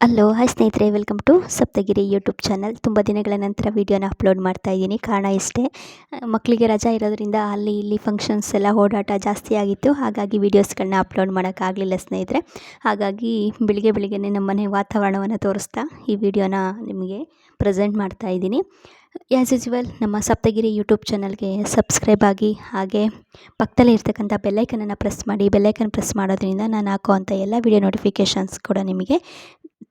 Hello hi ಸ್ನೇಹಿತರೆ welcome to Saptagiri YouTube channel ತುಂಬ ದಿನಗಳ ನಂತರ ವೀಡಿಯೋನ ಅಪ್ಲೋಡ್ ಮಾಡ್ತಾ ಇದ್ದೀನಿ. ಕಾರಣ ಇಷ್ಟೇ ಮಕ್ಕಳಿಗೆ ರಜಾ ಇರೋದ್ರಿಂದ ಅಲ್ಲಿ ಇಲ್ಲಿ ಫಂಕ್ಷನ್ಸ್ ಎಲ್ಲ ಓಡಾಟ ಜಾಸ್ತಿ ಆಗಿತ್ತು. ಹಾಗಾಗಿ ವೀಡಿಯೋಸ್ಗಳನ್ನ ಅಪ್ಲೋಡ್ ಮಾಡೋಕ್ಕಾಗಲಿಲ್ಲ ಸ್ನೇಹಿತರೆ. ಹಾಗಾಗಿ ಬೆಳಿಗ್ಗೆ ನಮ್ಮ ಮನೆ ವಾತಾವರಣವನ್ನು ತೋರಿಸ್ತಾ ಈ ವಿಡಿಯೋನ ನಿಮಗೆ ಪ್ರೆಸೆಂಟ್ ಮಾಡ್ತಾ ಇದ್ದೀನಿ. ಆ್ಯಸ್ ಯೂಸ್ವಲ್ ನಮ್ಮ ಸಪ್ತಗಿರಿ ಯೂಟ್ಯೂಬ್ ಚಾನಲ್ಗೆ ಸಬ್ಸ್ಕ್ರೈಬ್ ಆಗಿ, ಹಾಗೆ ಪಕ್ಕದಲ್ಲಿ ಇರ್ತಕ್ಕಂಥ ಬೆಲ್ಲೈಕನನ್ನು ಪ್ರೆಸ್ ಮಾಡಿ. ಬೆಲ್ಲೈಕನ್ ಪ್ರೆಸ್ ಮಾಡೋದ್ರಿಂದ ನಾನು ಹಾಕುವಂಥ ಎಲ್ಲ ವಿಡಿಯೋ ನೋಟಿಫಿಕೇಷನ್ಸ್ ಕೂಡ ನಿಮಗೆ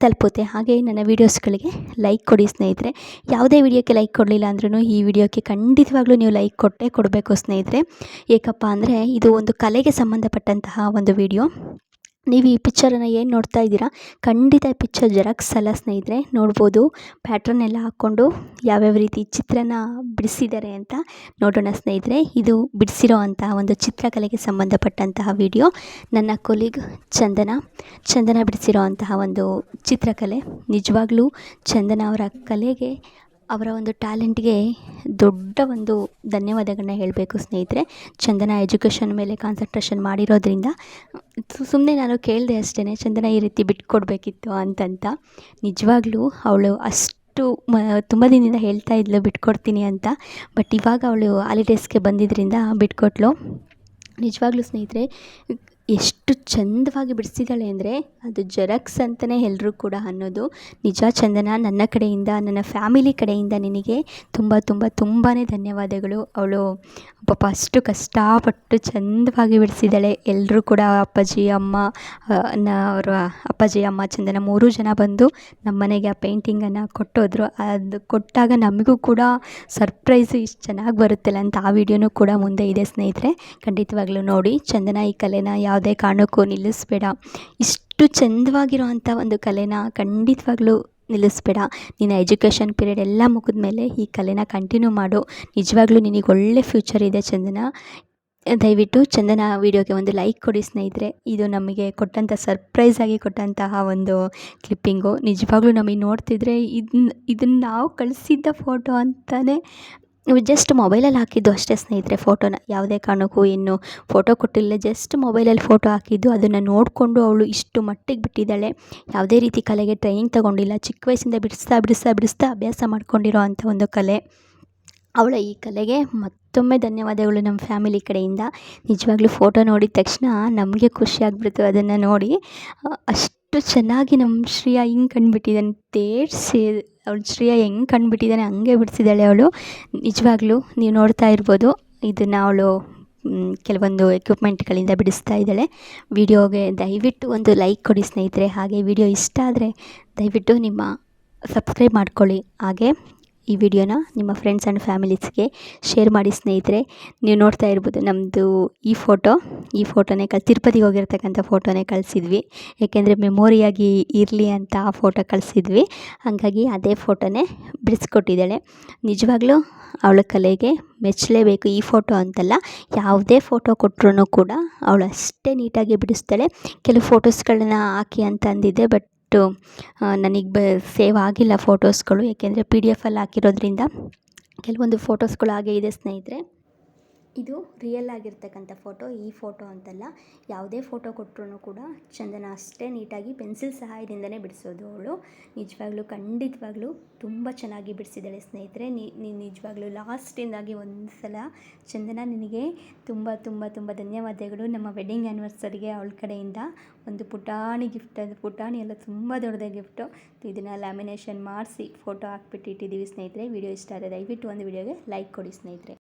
ತಲುಪುತ್ತೆ. ಹಾಗೆ ನನ್ನ ವೀಡಿಯೋಸ್ಗಳಿಗೆ ಲೈಕ್ ಕೊಡಿ ಸ್ನೇಹಿತರೆ. ಯಾವುದೇ ವಿಡಿಯೋಕ್ಕೆ ಲೈಕ್ ಕೊಡಲಿಲ್ಲ ಅಂದ್ರೂ ಈ ವಿಡಿಯೋಕ್ಕೆ ಖಂಡಿತವಾಗ್ಲೂ ನೀವು ಲೈಕ್ ಕೊಟ್ಟೇ ಕೊಡಬೇಕು ಸ್ನೇಹಿತರೆ. ಏಕಪ್ಪ ಅಂದರೆ ಇದು ಒಂದು ಕಲೆಗೆ ಸಂಬಂಧಪಟ್ಟಂತಹ ಒಂದು ವಿಡಿಯೋ ನೀವು ಈ ಪಿಕ್ಚರನ್ನು ಏನು ನೋಡ್ತಾ ಇದ್ದೀರಾ? ಖಂಡಿತ ಈ ಪಿಕ್ಚರ್ ಜೆರಾಕ್ಸ್ ಅಲ್ಲ ಸ್ನೇಹಿತರೆ, ನೋಡ್ಬೋದು. ಪ್ಯಾಟ್ರನ್ ಎಲ್ಲ ಹಾಕ್ಕೊಂಡು ಯಾವ್ಯಾವ ರೀತಿ ಚಿತ್ರನ ಬಿಡಿಸಿದ್ದಾರೆ ಅಂತ ನೋಡೋಣ ಸ್ನೇಹಿತರೆ. ಇದು ಬಿಡಿಸಿರೋ ಅಂತಹ ಒಂದು ಚಿತ್ರಕಲೆಗೆ ಸಂಬಂಧಪಟ್ಟಂತಹ ವಿಡಿಯೋ ನನ್ನ ಕೊಲೀಗ್ ಚಂದನ. ಚಂದನ ಬಿಡಿಸಿರೋ ಒಂದು ಚಿತ್ರಕಲೆ. ನಿಜವಾಗ್ಲೂ ಚಂದನ ಅವರ ಕಲೆಗೆ ಅವರ ಒಂದು ಟ್ಯಾಲೆಂಟ್ಗೆ ದೊಡ್ಡ ಒಂದು ಧನ್ಯವಾದಗಳನ್ನ ಹೇಳಬೇಕು ಸ್ನೇಹಿತರೆ. ಚಂದನ ಎಜುಕೇಷನ್ ಮೇಲೆ ಕಾನ್ಸಂಟ್ರೇಷನ್ ಮಾಡಿರೋದ್ರಿಂದ ಸುಮ್ಮನೆ ನಾನು ಕೇಳಿದೆ ಅಷ್ಟೇ ಚಂದನ ಈ ರೀತಿ ಬಿಟ್ಕೊಡ್ಬೇಕಿತ್ತು ಅಂತಂತ. ನಿಜವಾಗ್ಲೂ ಅವಳು ಅಷ್ಟು ಮ, ತುಂಬ ದಿನದಿಂದ ಹೇಳ್ತಾ ಇದ್ಲು, ಬಿಟ್ಕೊಡ್ತೀನಿ ಅಂತ. ಬಟ್ ಇವಾಗ ಅವಳು ಹಾಲಿಡೇಸ್ಗೆ ಬಂದಿದ್ದರಿಂದ ಬಿಟ್ಕೊಟ್ಲು. ನಿಜವಾಗ್ಲೂ ಸ್ನೇಹಿತರೆ ಎಷ್ಟು ಚಂದವಾಗಿ ಬಿಡಿಸಿದ್ದಾಳೆ ಅಂದರೆ ಅದು ಜೆರಾಕ್ಸ್ ಅಂತಲೇ ಎಲ್ಲರೂ ಕೂಡ ಅನ್ನೋದು. ನಿಜ ಚಂದನ, ನನ್ನ ಕಡೆಯಿಂದ, ನನ್ನ ಫ್ಯಾಮಿಲಿ ಕಡೆಯಿಂದ ನಿನಗೆ ತುಂಬ ತುಂಬ ತುಂಬಾ ಧನ್ಯವಾದಗಳು. ಅವಳು ಪಾಪ ಅಷ್ಟು ಕಷ್ಟಪಟ್ಟು ಚಂದವಾಗಿ ಬಿಡಿಸಿದ್ದಾಳೆ. ಎಲ್ಲರೂ ಕೂಡ ಅಪ್ಪಾಜಿ, ಅಮ್ಮ ಅವರ ಅಪ್ಪಾಜಿ, ಅಮ್ಮ, ಚಂದನ ಮೂರೂ ಜನ ಬಂದು ನಮ್ಮ ಮನೆಗೆ ಆ ಪೇಂಟಿಂಗನ್ನು ಕೊಟ್ಟೋದ್ರು. ಅದು ಕೊಟ್ಟಾಗ ನಮಗೂ ಕೂಡ ಸರ್ಪ್ರೈಸು ಇಷ್ಟು ಚೆನ್ನಾಗಿ ಬರುತ್ತಲ್ಲ ಅಂತ ಆ ವಿಡಿಯೋನೂ ಕೂಡ ಮುಂದೆ ಇದೆ ಸ್ನೇಹಿತರೆ. ಖಂಡಿತವಾಗ್ಲೂ ನೋಡಿ. ಚಂದನ ಈ ಕಲೆನ ಯಾವುದೇ ಕಾರಣಕ್ಕೂ ನಿಲ್ಲಿಸ್ಬೇಡ. ಇಷ್ಟು ಚಂದವಾಗಿರೋ ಒಂದು ಕಲೆನ ಖಂಡಿತವಾಗ್ಲೂ ನಿಲ್ಲಿಸ್ಬೇಡ. ನಿನ್ನ ಎಜುಕೇಷನ್ ಪೀರಿಯಡ್ ಎಲ್ಲ ಮುಗಿದ ಮೇಲೆ ಈ ಕಲೆನ ಕಂಟಿನ್ಯೂ ಮಾಡು. ನಿಜವಾಗ್ಲೂ ನಿನಗೆ ಒಳ್ಳೆ ಫ್ಯೂಚರ್ ಇದೆ ಚಂದನ. ದಯವಿಟ್ಟು ಚಂದನ ವೀಡಿಯೋಗೆ ಒಂದು ಲೈಕ್ ಕೊಡಿ ಸ್ನೇಹಿತರೆ. ಇದು ನಮಗೆ ಕೊಟ್ಟಂಥ ಸರ್ಪ್ರೈಸ್ ಆಗಿ ಕೊಟ್ಟಂತಹ ಒಂದು ಕ್ಲಿಪ್ಪಿಂಗು. ನಿಜವಾಗ್ಲೂ ನಮಗೆ ನೋಡ್ತಿದ್ರೆ ಇದನ್ನ ಇದನ್ನು ನಾವು ಕಳಿಸಿದ್ದ ಫೋಟೋ ಅಂತಲೇ ಜಸ್ಟ್ ಮೊಬೈಲಲ್ಲಿ ಹಾಕಿದ್ದು ಅಷ್ಟೇ ಸ್ನೇಹಿತರೆ ಫೋಟೋನ ಯಾವುದೇ ಕಾರಣಕ್ಕೂ ಇನ್ನು ಫೋಟೋ ಕೊಟ್ಟಿಲ್ಲ. ಜಸ್ಟ್ ಮೊಬೈಲಲ್ಲಿ ಫೋಟೋ ಹಾಕಿದ್ದು, ಅದನ್ನು ನೋಡಿಕೊಂಡು ಅವಳು ಇಷ್ಟು ಮಟ್ಟಿಗೆ ಬಿಟ್ಟಿದ್ದಾಳೆ. ಯಾವುದೇ ರೀತಿ ಕಲೆಗೆ ಟ್ರೈನಿಂಗ್ ತಗೊಂಡಿಲ್ಲ. ಚಿಕ್ಕ ವಯಸ್ಸಿಂದ ಬಿಡಿಸ್ತಾ ಬಿಡಿಸ್ತಾ ಬಿಡಿಸ್ತಾ ಅಭ್ಯಾಸ ಮಾಡ್ಕೊಂಡಿರೋ ಅಂಥ ಒಂದು ಕಲೆ. ಅವಳ ಈ ಕಲೆಗೆ ಮತ್ತೊಮ್ಮೆ ಧನ್ಯವಾದಗಳು ನಮ್ಮ ಫ್ಯಾಮಿಲಿ ಕಡೆಯಿಂದ. ನಿಜವಾಗ್ಲೂ ಫೋಟೋ ನೋಡಿದ ತಕ್ಷಣ ನಮಗೆ ಖುಷಿ ಆಗ್ಬಿಡ್ತು ಅದನ್ನು ನೋಡಿ. ಅಷ್ಟು ಚೆನ್ನಾಗಿ ನಮ್ಮ ಶ್ರೇಯ ಹಿಂಗೆ ಕಂಡುಬಿಟ್ಟಿದ್ದಾನೆ ತೇರ್ಸಿ ಅವಳು ಶ್ರೇಯ ಹೆಂಗೆ ಕಂಡುಬಿಟ್ಟಿದ್ದಾನೆ ಹಂಗೆ ಬಿಡಿಸಿದ್ದಾಳೆ ಅವಳು. ನಿಜವಾಗ್ಲೂ ನೀವು ನೋಡ್ತಾ ಇರ್ಬೋದು, ಇದನ್ನು ಅವಳು ಕೆಲವೊಂದು ಎಕ್ವಿಪ್ಮೆಂಟ್ಗಳಿಂದ ಬಿಡಿಸ್ತಾ ಇದ್ದಾಳೆ. ವಿಡಿಯೋಗೆ ದಯವಿಟ್ಟು ಒಂದು ಲೈಕ್ ಕೊಡಿ ಸ್ನೇಹಿತರೆ. ಹಾಗೆ ವಿಡಿಯೋ ಇಷ್ಟ ಆದರೆ ದಯವಿಟ್ಟು ನಿಮ್ಮ ಸಬ್ಸ್ಕ್ರೈಬ್ ಮಾಡ್ಕೊಳ್ಳಿ. ಹಾಗೆ ಈ ವಿಡಿಯೋನ ನಿಮ್ಮ ಫ್ರೆಂಡ್ಸ್ ಆ್ಯಂಡ್ ಫ್ಯಾಮಿಲೀಸ್ಗೆ ಶೇರ್ ಮಾಡಿ ಸ್ನೇಹಿತರೆ. ನೀವು ನೋಡ್ತಾ ಇರ್ಬೋದು ನಮ್ಮದು ಈ ಫೋಟೋ ಈ ಫೋಟೋನೇ ಕಲ್ ತಿರುಪತಿಗೆ ಹೋಗಿರ್ತಕ್ಕಂಥ ಫೋಟೋನೇ ಕಳಿಸಿದ್ವಿ. ಏಕೆಂದರೆ ಮೆಮೊರಿಯಾಗಿ ಇರಲಿ ಅಂತ ಆ ಫೋಟೋ ಕಳಿಸಿದ್ವಿ. ಹಾಗಾಗಿ ಅದೇ ಫೋಟೋನೇ ಬಿಡಿಸ್ಕೊಟ್ಟಿದ್ದಾಳೆ. ನಿಜವಾಗ್ಲೂ ಅವಳ ಕಲೆಗೆ ಮೆಚ್ಚಲೇಬೇಕು ಈ ಫೋಟೋ ಅಂತಲ್ಲ. ಯಾವುದೇ ಫೋಟೋ ಕೊಟ್ಟರು ಕೂಡ ಅವಳು ಅಷ್ಟೇ ನೀಟಾಗಿ ಬಿಡಿಸ್ತಾಳೆ. ಕೆಲವು ಫೋಟೋಸ್ಗಳನ್ನ ಹಾಕಿ ಅಂತ ಅಂದಿದ್ದೆ ಬಟ್ ನನಗೆ ಬ ಸೇವ್ ಆಗಿಲ್ಲ ಫೋಟೋಸ್ಗಳು ಏಕೆಂದರೆ ಪಿ ಡಿ ಎಫಲ್ಲಿ ಹಾಕಿರೋದ್ರಿಂದ ಕೆಲವೊಂದು ಫೋಟೋಸ್ಗಳು ಹಾಗೆ ಇದೆ ಸ್ನೇಹಿತರೆ. ಇದು ರಿಯಲ್ ಆಗಿರ್ತಕ್ಕಂಥ ಫೋಟೋ ಈ ಫೋಟೋ ಅಂತಲ್ಲ, ಯಾವುದೇ ಫೋಟೋ ಕೊಟ್ಟರು ಕೂಡ ಚಂದನ ಅಷ್ಟೇ ನೀಟಾಗಿ ಪೆನ್ಸಿಲ್ ಸಹಾಯದಿಂದನೇ ಬಿಡಿಸೋದು ಅವಳು. ನಿಜವಾಗ್ಲೂ, ಖಂಡಿತವಾಗ್ಲೂ ತುಂಬ ಚೆನ್ನಾಗಿ ಬಿಡಿಸಿದ್ದಾಳೆ ಸ್ನೇಹಿತರೆ. ನೀ ನಿಜವಾಗ್ಲೂ ಲಾಸ್ಟಿಂದಾಗಿ ಒಂದು ಸಲ ಚಂದನ ನಿನಗೆ ತುಂಬ ತುಂಬ ತುಂಬ ಧನ್ಯವಾದಗಳು. ನಮ್ಮ ವೆಡ್ಡಿಂಗ್ ಆ್ಯನಿವರ್ಸರಿಗೆ ಅವಳ ಕಡೆಯಿಂದ ಒಂದು ಪುಟಾಣಿ ಗಿಫ್ಟ್ ಅದು ಪುಟಾಣಿ ಎಲ್ಲ ತುಂಬ ದೊಡ್ಡದ ಗಿಫ್ಟು ಇದನ್ನು ಲ್ಯಾಮಿನೇಷನ್ ಮಾಡಿಸಿ ಫೋಟೋ ಹಾಕ್ಬಿಟ್ಟು ಇಟ್ಟಿದ್ದೀವಿ ಸ್ನೇಹಿತರೆ. ವಿಡಿಯೋ ಇಷ್ಟ ಆದರೆ ದಯವಿಟ್ಟು ಒಂದು ವಿಡಿಯೋಗೆ ಲೈಕ್ ಕೊಡಿ ಸ್ನೇಹಿತರೆ.